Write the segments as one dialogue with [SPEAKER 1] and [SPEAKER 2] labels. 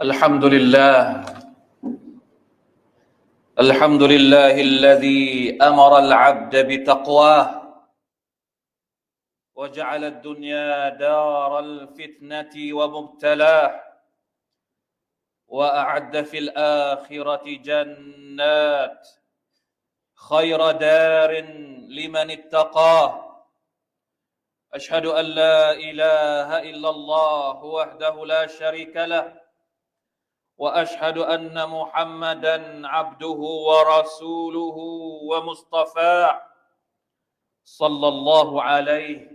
[SPEAKER 1] الحمد لله الحمد لله الذي امر العبد بتقواه وجعل الدنيا دار الفتنه ومبتلاه واعد في الاخره جنات خير دار لمن اتقاه اشهد ان لا اله الا الله وحده لا شريك له واشهد ان محمدا عبده ورسوله ومصطفاه صلى الله عليه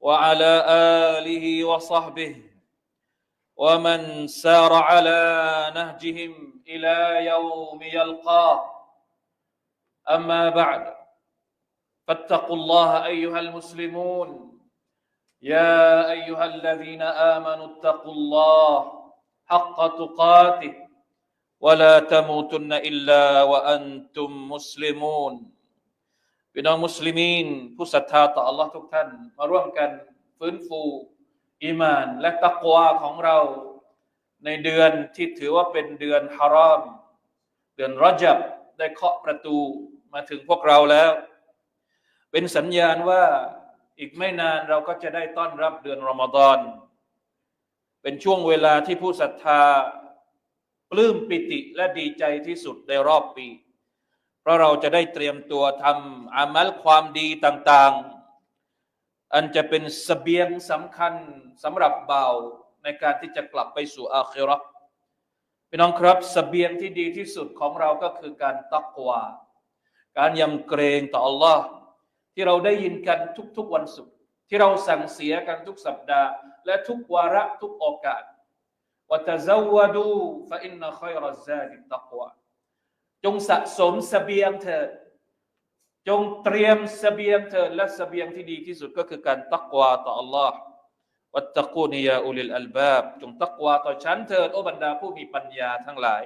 [SPEAKER 1] وعلى اله وصحبه ومن سار على نهجهم الى يوم يلقاه اما بعد فاتقوا الله ايها المسلمون يا ايها الذين امنوا اتقوا الله حق تقاته ولا تموتن إلا وأنتم مسلمون พี่น้องมุสลิมีนผู้ศรัทธาต่อ Allah ทุกท่าน มาร่วมกันฟื้นฟูอิมาน และตะกวาของเรา ในเดือนที่ถือว่าเป็นเดือนฮารอม เดือนรอจับได้เคาะประตูมาถึงพวกเราแล้ว เป็นสัญญาณว่าอีกไม่นานเราก็จะได้ต้อนรับเดือนรอมฎอนเป็นช่วงเวลาที่ผู้ศรัทธาปลื้มปิติและดีใจที่สุดในรอบปี เพราะเราจะได้เตรียมตัวทำอามัลความดีต่าง ๆ อันจะเป็นสเสบียงสำคัญสำหรับเบาในการที่จะกลับไปสู่อาครักพี่น้องครับสเสบียงที่ดีที่สุดของเราก็คือการตักวาการยำเกรงต่ออัลลอฮ์ที่เราได้ยินกันทุกๆ วันศุกร์ที่เราสั่งเสียกันทุกสัปดาห์ และทุกวาระทุกโอกาสวะตะซาวดูฟะอินนะคอยรอซาดิตักวาจงสะสมสเสบียงเถิดจงเตรียมสเสบียงเถิดและสเสบียงที่ดีที่สุดก็คือการตักวาต่อ Allah วัตตะกูนียาอุลิลอัลบาบจงตักวาต่อฉันเถิดโอ้บรรดาผู้มีปัญญาทั้งหลาย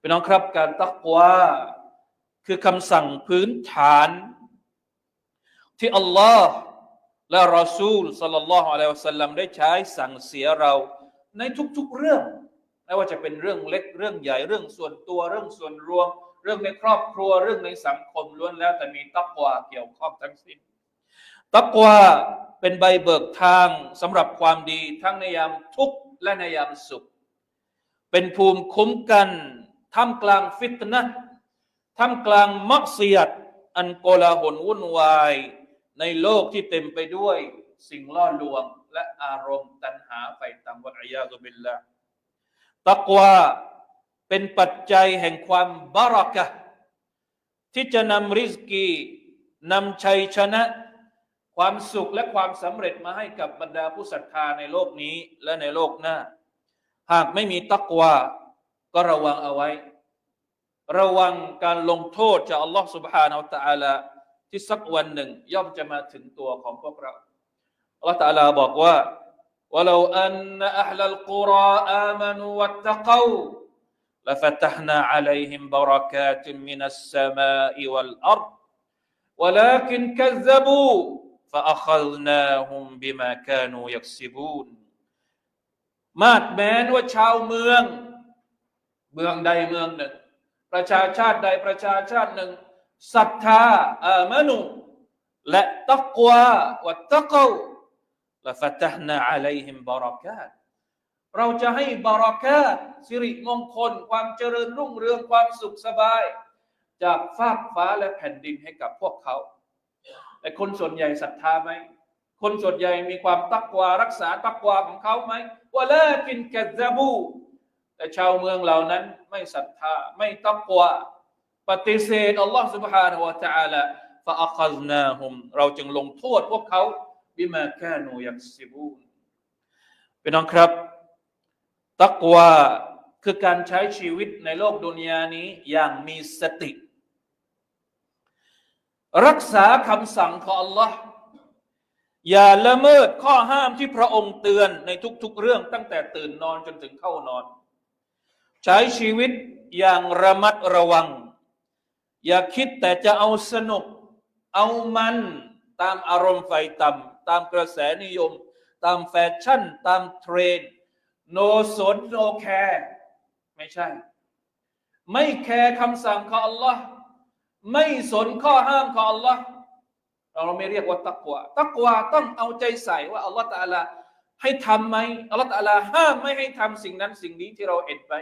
[SPEAKER 1] พี่น้องครับการตักวาคือคำสั่งพื้นฐาน ที่ Allah และรอซูลสัลลัลลอฮุอะลัยฮิวสัลลัมได้ใช้สั่งเสียเรา ในทุกๆเรื่อง ไม่ว่าจะเป็นเรื่องเล็กเรื่องใหญ่เรื่องส่วนตัวเรื่องส่วนรวม เรื่องในครอบครัวเรื่องในสังคมล้วนแล้วแต่มีตักวาเกี่ยวข้องทั้งสิ้นตักวาเป็นใบเบิกทางสำหรับความดีทั้งในยามทุกข์และในยามสุข เป็นภูมิคุ้มกัน ท่ามกลางฟิตนะท่ามกลางมักเสียดอันโกลาหลวุ่นวายในโลกที่เต็มไปด้วยสิ่งล่อลวงและอารมณ์ตัณหาไปตามวัฏยาตุบิลละตักวาเป็นปัจจัยแห่งความบารักะที่จะนำริสกีนำชัยชนะ ความสุขและความสำเร็จมาให้กับบรรดาผู้ศรัทธาในโลกนี้และในโลกหน้า หากไม่มีตักวาก็ระวังเอาไว้ ระวังการลงโทษจากอัลลอฮฺ سبحانه และ تعالى ที่สักวันหนึ่งย่อมจะมาถึงตัวของพวกเราอัลลอฮฺตาลาบอกว่า ولو أن أهل القرى آمنوا واتقوا لفتحنا عليهم بركات من السماء والأرض ولكن كذبوا فأخذناهم بما كانوا يكسبون มาดแม้นว่าชาวเมืองเมืองใดเมืองหนึ่งประชาชาติใดประชาชาติหนึ่งศรัทธาอามานุและตักวาวัตตกวละฟัตหนาอะลัยฮิมบารอกาตเราจะให้บารอกาตสิริมงคลความเจริญรุ่งเรืองความสุข สบาย จากฟากฟ้าและแผ่นดินให้กับพวกเขาแต่คนส่วนใหญ่ศรัทธาไหมคนส่วนใหญ่มีความตักวารักษาตักวาของเขาไหมว่าลากินกัซบู แต่ชาวเมืองเหล่านั้นไม่ศรัทธาไม่ตักวาปฏิเสธอัลลอฮ์ سبحانه และ تعالى ฟาอัคซนาฮุมเราจึงลงโทษพวกเขา บิมาแคนูยักซิบูนเป็นน้องครับ ตักวาคือการใช้ชีวิตในโลกดุนยานี้ อย่างมีสติ รักษาคำสั่งของ Allah อย่าละเมิด ข้อห้ามที่พระองค์เตือน ในทุกๆ เรื่องตั้งแต่ตื่นนอน จนถึงเข้านอน ใช้ชีวิต อย่างระมัดระวังอย่าคิดแต่จะเอาสนุกเอามันตามอารมณ์ไฟต่ำตามกระแสนิยม ตามแฟชั่น ตามเทรนโนสนโนแคร์ไม่ใช่ ไม่แคร์คำสั่งของ Allah ไม่สนข้อห้ามของ Allah เราไม่เรียกว่าตักวาตักวาต้องเอาใจใส่ว่าอัลลอฮ์ตะลาให้ทำไหมอัลลอฮ์ตะลาห้ามไม่ให้ทำสิ่งนั้นสิ่งนี้ที่เราเห็นไป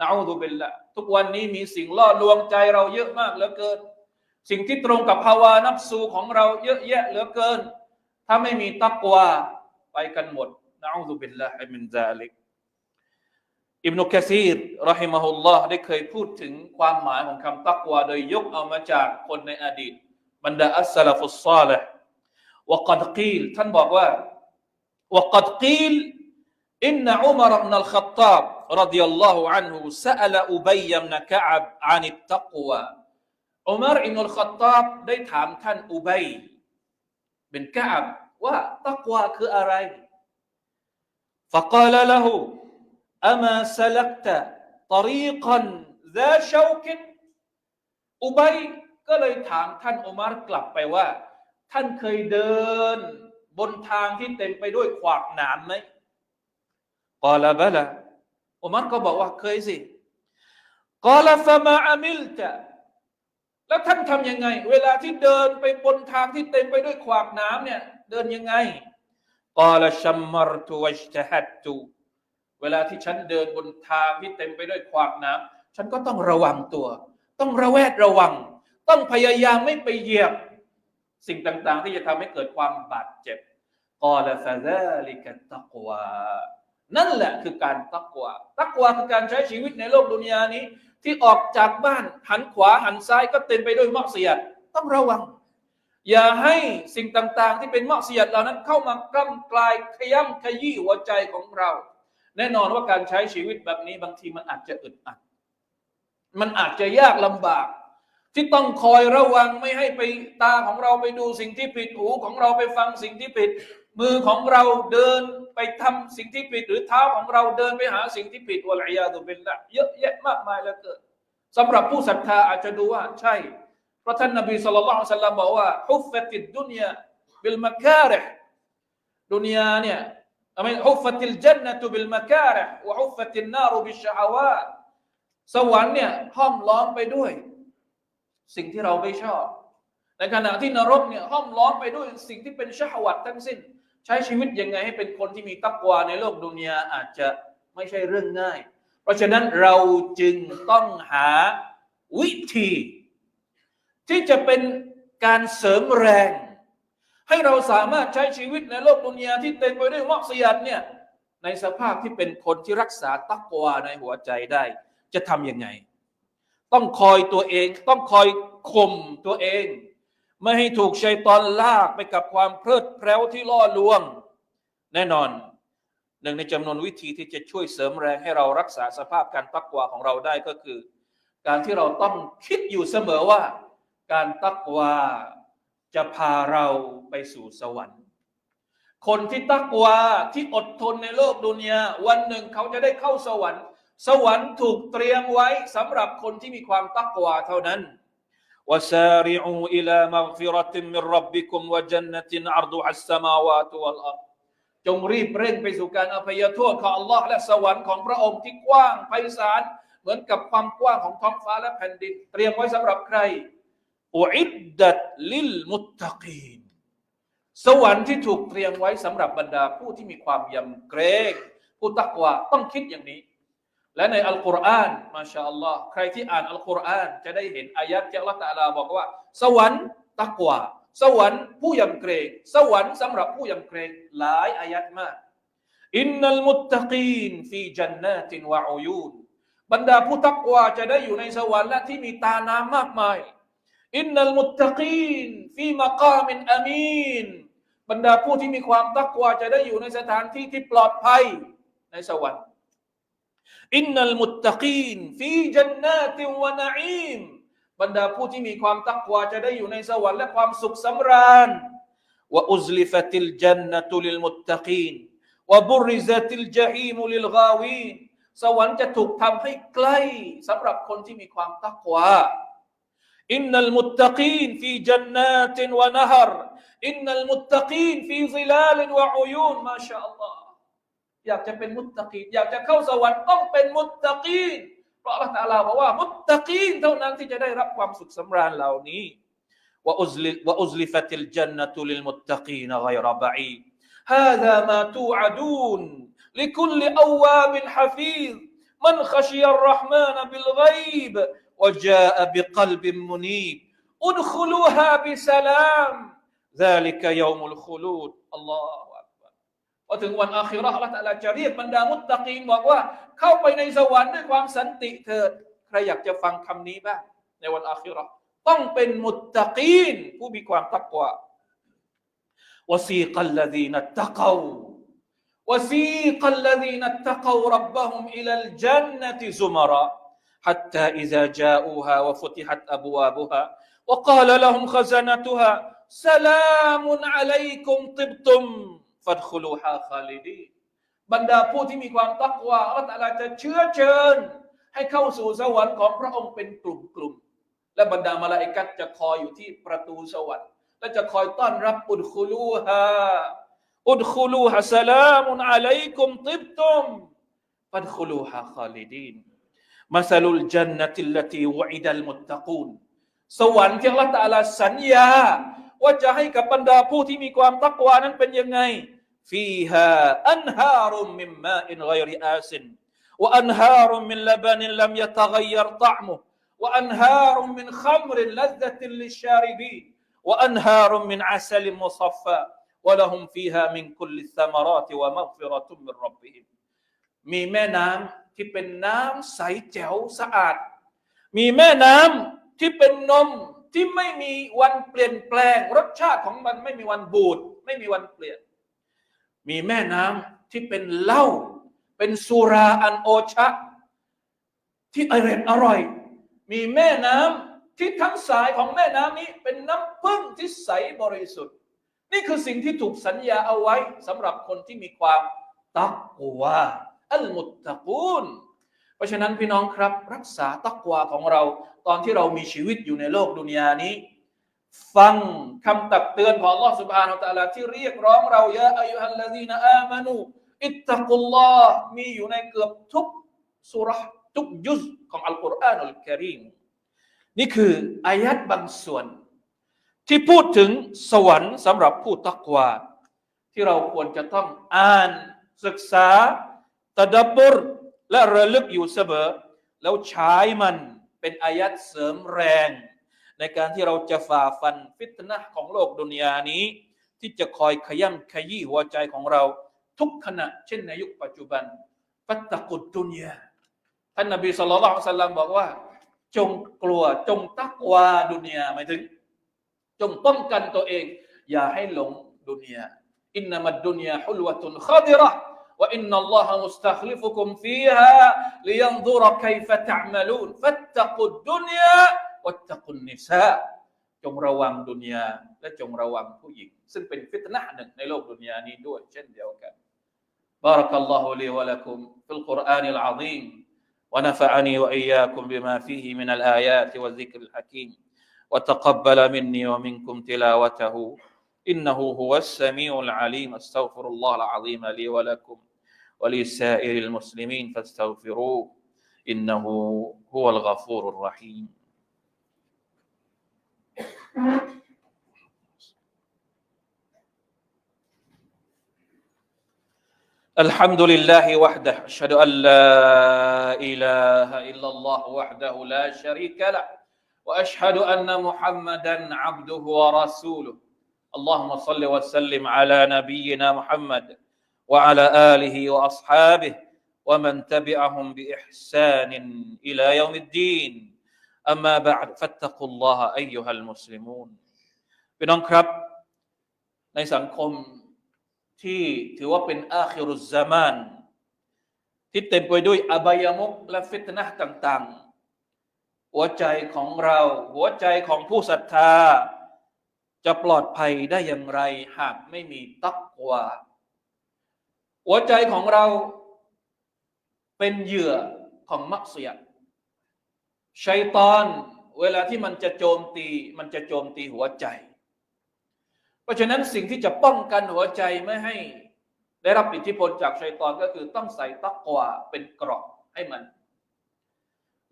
[SPEAKER 1] นะอูดุบิลละทุกวันนี้มีสิ่งล่อลวงใจเราเยอะมากเหลือเกิน สิ่งที่ตรงกับภาวะนับสูของเราเยอะแยะ เหลือเกิน ถ้าไม่มีตักวาไปกันหมดนะอูดุบิลละอิมินซาลิกอิบนุกะซีรรอฮิมะฮุลลอฮ์ได้เคยพูดถึงความหมายของคำตักวาโดยยกเอามาจากคนในอดีตบรรดาอัสซัลฟุสซาลห์วกดกีลท่านบอกว่าวกดกีลอินนะอุมารบนัลขัตตาบรดิยัลลอฮุอันฮุซาลอุบัยยัมนะกะอับอานิตตักวะอุมารอินุลขตาบได้ถามท่านอุบัยเป็นกะอับว่าตักวาคืออะไร فقال له أما سلكت طريقا ذا شوك อุบัยก็เลยถามท่านอุมารกลับไปว่า ท่านเคยเดิน บนทางที่เต็มไปด้วยขวากหนามไหมกอลาบะละอุมัรก็บอกว่าเคยสิ กอลฟะมาอามิลจะ แล้วท่านทำยังไง เวลาที่เดินไปบนทางที่เต็มไปด้วยขวากน้ำเนี่ย เดินยังไง กอลชัมมรตุวิชตฮัดตูเวลาที่ฉันเดินบนทางที่เต็มไปด้วยขวากน้ำฉันก็ต้องระวังตัว ต้องระแวดระวัง ต้องพยายามไม่ไปเหยียบ สิ่งต่างๆที่จะทำให้เกิดความบาดเจ็บ กอลฟะซาลิกตะกวานั่นแหละคือการตักวาตักวาคือการใช้ชีวิตในโลกดุนยานี้ ที่ออกจากบ้าน หันขวาหันซ้ายก็เต็มไปด้วยมักเสียดต้องระวัง อย่าให้สิ่งต่างๆที่เป็นมักเสียดเหล่านั้นเข้ามากล้ำกลายขย้ำขยี้หัวใจของเรา แน่นอนว่าการใช้ชีวิตแบบนี้บางทีมันอาจจะอึดอัด มันอาจจะยากลำบาก ที่ต้องคอยระวังไม่ให้ไปตาของเราไปดูสิ่งที่ผิดหูของเราไปฟังสิ่งที่ผิดมือของเราเดินไปทำสิ่งที่ผิด หรือเท้าของเราเดินไปหาสิ่งที่ผิดวลายาตุเบลละเยอะแยะมากมายเหลือเกินสำหรับผู้ศรัทธาอาจจะดูว่า ใช่เพราะท่านนบีสุลต่านสัลลัมบอกว่าฮุฟฟติดดุนยาบิลมาการะดุนยาเนี่ยอามนฮุฟฟติลเจนนตุบิลมาการะวะฮุฟฟตินนารุบิชาวาสวรรค์เนี่ยห้อมล้อมไปด้วย สิ่งที่เราไม่ชอบ ในขณะที่นรกเนี่ยห้อมล้อมไปด้วย สิ่งที่เป็นช่วัดทั้งสิ้นใช้ชีวิตยังไงให้เป็นคนที่มีตักวาในโลกดุนยาอาจจะไม่ใช่เรื่องง่าย เพราะฉะนั้นเราจึงต้องหาวิธี ที่จะเป็นการเสริมแรง ให้เราสามารถใช้ชีวิตในโลกดุนยาที่เต็มไปด้วยมอกสียัดเนี่ยในสภาพที่เป็นคนที่รักษาตักวาในหัวใจได้ จะทำยังไง ต้องคอยตัวเองต้องคอยข่มตัวเองไม่ให้ถูกชัยตอนลากไปกับความเพลิดเพลินที่ล่อลวง แน่นอน หนึ่งในจำนวนวิธีที่จะช่วยเสริมแรง ให้เรารักษาสภาพการตักวาของเราได้ก็คือ การที่เราต้องคิดอยู่เสมอว่า การตักวาจะพาเราไปสู่สวรรค์ คนที่ตักวา ที่อดทนในโลกดุนยาวันหนึ่งเขาจะได้เข้าสวรรค์ สวรรค์ถูกเตรียมไว้สำหรับคนที่มีความตักวาเท่านั้น وسارعوا إلى مغفرة من ربكم وجنة عرضها السماوات والأرض จงรีบเร่งไปสู่การอภัยโทษของ Allah และสวรรค์ของพระองค์ที่กว้างไพศาลเหมือนกับความกว้างของท้องฟ้าและแผ่นดินเตรียมไว้สำหรับใครอุอิดดัตลิลมุตตะกีนสวรรค์ที่ถูกเตรียมไว้สำหรับบรรดาผู้ที่มีความยำเกรงผู้ตักวาต้องคิดอย่างนี้และในอัลกุรอานมาชาอัลลอฮ์ใครที่อ่านอัลกุรอานจะได้เห็นอายัดที่อัลลอฮ์ตะลาบอกว่า สวรรค์ตักว่าสวรรค์ผู้ยำเกรงสวรรค์สำหรับผู้ยำเกรงหลายอายะั์มากอินนัลมุตตะกีนฟีจันนาตินวะอูยูนบรรดาผู้ตักว่าจะได้อยู่ในสวรรค์และที่มีตาน้ำมากมายอินนัลมุตตะกีนฟีมะกามินอามีนบรรดาผู้ที่มีความตักว่าจะได้อยู่ในสถานที่ที่ปลอดภัย ในสวรรค์ innal มุตฟีจันนาติวะนาอิมบรรดาผู้ที่มีความตักวาจะได้อยู่ในสวรรค์และความสุขสำราญวะอุซลิฟติลจันนะตุลิลมุตตะกีนวะบุริซติลจฮีมุลิลกาวีสวรรค์จะถูกทำให้ใกล้สำหรับคนที่มีความตักวาอินนัลมุตตะกีนฟีจันนาติวะนะฮรอินนัลมุตตะกีนฟีซิลาลิวะอุยูนมาชาอัลลอฮ์อยากจะเป็นมุตตะกีนอยากจะเข้าสวรรค์ต้องเป็นมุตตะกีนเพราะอัลลอฮฺตาลาบอกว่า ذلك يوم الخلود الله พอถึงวันอาคิรออัลลอฮฺจะเรียกบรรดามุตตะกีนบอกว่า حتى إذا جاءوها وفتحت أبوابها وقال لهم خزنتها سلام عليكم طبتم ฟัดคุลูฮาคาลิดีบรรดาผู้ที่มีความตักวาอัลลอฮฺจะเชื้อเชิญ ให้เข้าสู่สวรรค์ของพระองค์เป็นกลุ่มกลุ่มและบรรดามาลาอิกัตจะคอยอยู่ที่ประตูสวรรค์ และจะคอยต้อนรับอุดคุลูฮาอุดคุลูฮาสลามุนอะลัยกุมติบตุมฟัดคุลูฮาคาลิดีนมาสลุล จันนติลลตีวอิดัล มุตตะกูน สวรรค์ที่อัลลอฮฺสัญญาว่าจะให้กับบรรดาผู้ที่มีความตักวานั้นเป็นยังไง فيها أنهار من ماء غير آس وأنهار من لبن لم يتغير طعمه وأنهار من خمر لذة للشاربين وأنهار من عسل مصفى ولهم فيها من كل الثمرات ومغفرة من ربهم มีแม่น้ำที่เป็นน้ำใสแจ๋วสะอาดมีแม่น้ำที่เป็นนมที่ไม่มีวันเปลี่ยนแปลงรสชาติของมันไม่มีวันบูดไม่มีวันเปลี่ยนมีแม่น้ำที่เป็นเหล้าเป็นสุราอันโอชะ ที่อร่อยอร่อยมีแม่น้ำที่ทั้งสายของแม่น้ำนี้ เป็นน้ำพึ่งที่ใสบริสุทธิ์ นี่คือสิ่งที่ถูกสัญญาเอาไว้สำหรับคนที่มีความตักวาอัลมุตตะกูลพราะฉะนั้นพี่น้องครับ รักษาตักวาของเรา ตอนที่เรามีชีวิตอยู่ในโลกดุนยานี้ฟังคำตักเตือนของลอสุบานอ ا ن ตแลาที่เรียกร้องเรายะอายุฮัลลซีนอามานูอิตตะกุลลอฮ์มีอยู่ในเกือบทุกสุรทุกยุสของอัลกุรอานอัลกิริมนี่คืออายัดบางส่วน ที่พูดถึงสวรรค์สำหรับผู้ตักวาที่เราควรจะต้องอ่าน ศึกษาตะดับบุรและระลึกอยู่เสมอแล้วใช้มันเป็นอายัดเสริมแรงในการที่เราจะฝ่าฟันฟิตนะของโลกดุนยานี้ ที่จะคอยขย่ำขยี้หัวใจของเรา ทุกขณะ เช่นในยุคปัจจุบันปัตตะกุดดุนยาท่านนบีสุลต่านสัลลัมบอกว่า จงกลัวจงตักวาดุนยาหมายถึง จงป้องกันตัวเอง อย่าให้หลงดุนยาอินนามัดดุนยาฮุลวะตุนขาดิระว่าอินนัลลอฮ์มุสตัคลิฟุคุมฟีฮาลิยันดูรค ك ي ะ ت ع ลูน ن ัตตะกุดดุนยาวัตกุนนิซาจงระวังดุนยาและจงระวังผู้หญิง بارك الله لي ولكم في القرآن العظيم ونفعني وإياكم بما فيه من الآيات والذكر الحكيم وتقبل مني ومنكم تلاوته إنه هو السميع العليم أستغفر الله العظيم لي ولكم ولسائر المسلمين فاستغفروه إنه هو الغفور الرحيم الحمد لله وحده أشهد أن لا إله إلا الله وحده لا شريك له وأشهد أن محمدا عبده ورسوله اللهم صل وسلم على نبينا محمد وعلى آله وأصحابه ومن تبعهم بإحسان إلى يوم الدين อามาบะดฟัตตะคุลลอฮ์อัยยุฮัลมุสลิมูนพี่น้องครับ ในสังคม ที่ถือว่าเป็นอาคิรุซามานที่เต็มไปด้วย อบายามุก และฟิตนะต่าง ๆ หัวใจของเรา หัวใจของผู้ศรัทธา จะปลอดภัยได้อย่างไร หากไม่มีตักวาหัวใจของเรา เป็นเหยื่อของมักเสียดชัยตอนเวลาที่มันจะโจมตีมันจะโจมตีหัวใจ เพราะฉะนั้นสิ่งที่จะป้องกันหัวใจไม่ให้ ได้รับอิทธิพลจากชัยตอนก็คือต้องใส่ตักกวาเป็นเกราะให้มัน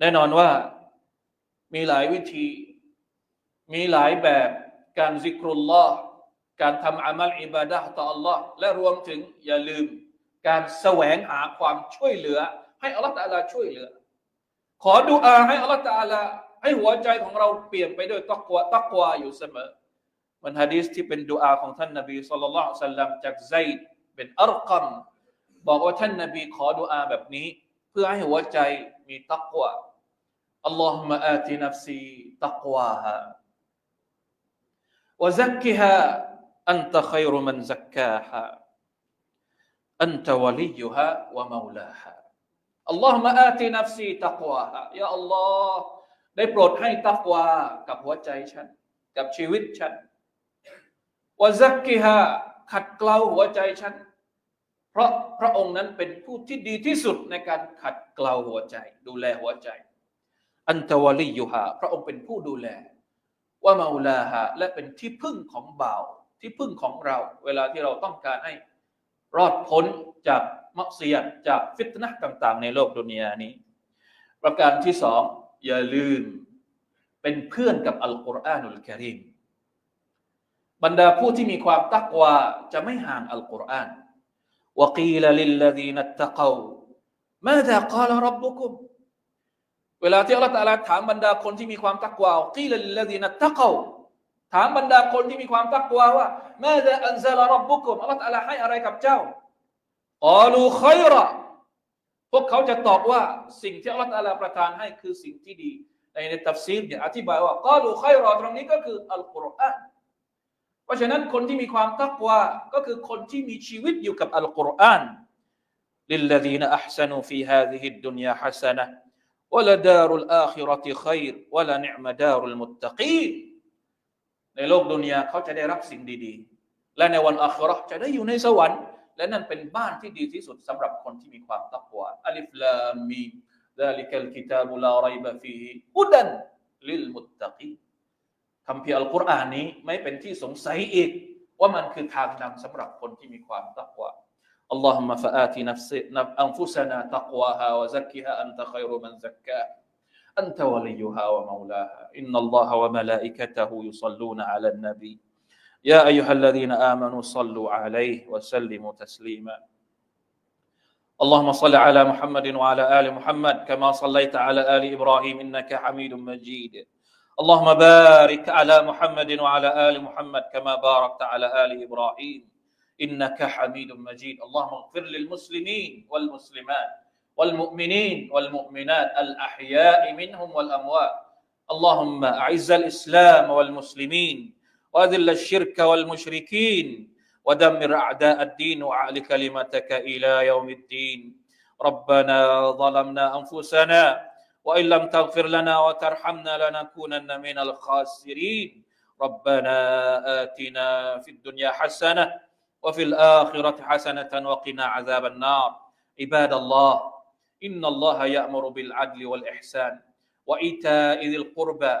[SPEAKER 1] แน่นอนว่ามีหลายวิธีมีหลายแบบการซิกรุลลอฮ์การทำอามัล อิบาดะต่ออัลลอฮ์และรวมถึงอย่าลืม การแสวงหาความช่วยเหลือ ให้อัลลอฮ์ตาลาช่วยเหลือขอดูอาให้อัลลอฮฺตาลาให้หัวใจของเราเปลี่ยนไปด้วยตักวา ตักวาอยู่เสมอ มันฮะดีษที่เป็นดูอาของท่านนบีสุลต่านสัลลัมจากไซด์เป็นอัลกัมบอกว่าท่านนบี ขอดูอาแบบนี้ เพื่อให้หัวใจมีตักวา อัลลอฮฺมาอาตินฟซีตักวาฮะวะซักกิฮะอันตะขัยรุมันซักกาฮะอันตะวลิยุฮะวะมูลาฮะอัลลอฮ์มาอาตีนัฟซีตักวาอะยาอัลลอฮ์ได้โปรดให้ตักวากับหัวใจฉันกับชีวิตฉันวะซักกิฮะขัดเกลาหัวใจฉัน เพราะพระองค์นั้นเป็นผู้ที่ดีที่สุดในการขัดเกลาหัวใจ ดูแลหัวใจ อันตวลียูฮาพระองค์เป็นผู้ดูแลว่ามาอลาฮะและเป็นที่พึ่งของบ่าว ที่พึ่งของเรา เวลาที่เราต้องการให้รอดพ้นจากมักเสียดจากฟิตนะต่าง ๆ ในโลกดุนยานี้ ประการที่สองอย่าลืมเป็นเพื่อนกับอัลกุรอานุลกิริมบรรดาผู้ที่มีความตักวาจะไม่ห่างอัลกุรอานวกีลลิลลดีนัตตะกาวมาดะ่กาลรับบุคุมเวลาที่อัลลอฮฺถามบรรดาคนที่มีความตักวากีลลิลลดีนัตตะกาวถามบรรดาคนที่มีความตักวาว่ามาดะอันซาลรับบุคุมอัลลอฮฺให้อะไรกับเจ้าอลูคอยระพวกเขาจะตอบว่าสิ่งที่อัลลอฮฺประทาน ให้คือสิ่งที่ดี ในในตัฟซีรเนี่ยอธิบายว่ากอลูคอยรอตรงนี้ก็คืออัลกุรอานเพราะฉะนั้นคนที่มีความตักว่าก็คือคนที่มีชีวิตอยู่กับอัลกุรอาน للذين أحسنوا في هذه الدنيا حسنة و ิ د ا ر الآخرة خير و ل ن ดารุลมุตตะกีในโลกดุนยาเขาจะได้รับสิ่งดีๆ และในวันอัคราจะได้อยู่ในสวรรค์และนั่นเป็นบ้านที่ดีที่สุดสำหรับคนที่มีความตักวาอัลิฟลามีดาลิกัลกิตาบุลาไรบะฟีฮุดันลิลมุตตะกีคำพีอัลกุรอานนี้ไม่เป็นที่สงสัยอีก أنت وليها ومولاها إن الله وملائكته يصلون على النبي يا أيها الذين آمنوا صلوا عليه وسلموا تسليما اللهم صل على محمد وعلى آل محمد كما صليت على آل إبراهيم إنك حميد مجيد اللهم بارك على محمد وعلى آل محمد كما باركت على آل إبراهيم إنك حميد مجيد اللهم اغفر للمسلمين والمسلمات والمؤمنين والمؤمنات الأحياء منهم والأموات اللهم أعز الإسلام والمسلمين وأذل الشرك والمشركين ودمر أعداء الدين وعلي كلمتك إلى يوم الدين ربنا ظلمنا أنفسنا وإن لم تغفر لنا وترحمنا لنكونن من الخاسرين ربنا آتنا في الدنيا حسنة وفي الآخرة حسنة وقنا عذاب النار عباد الله إن الله يأمر بالعدل والإحسان وإيتاء ذي القربى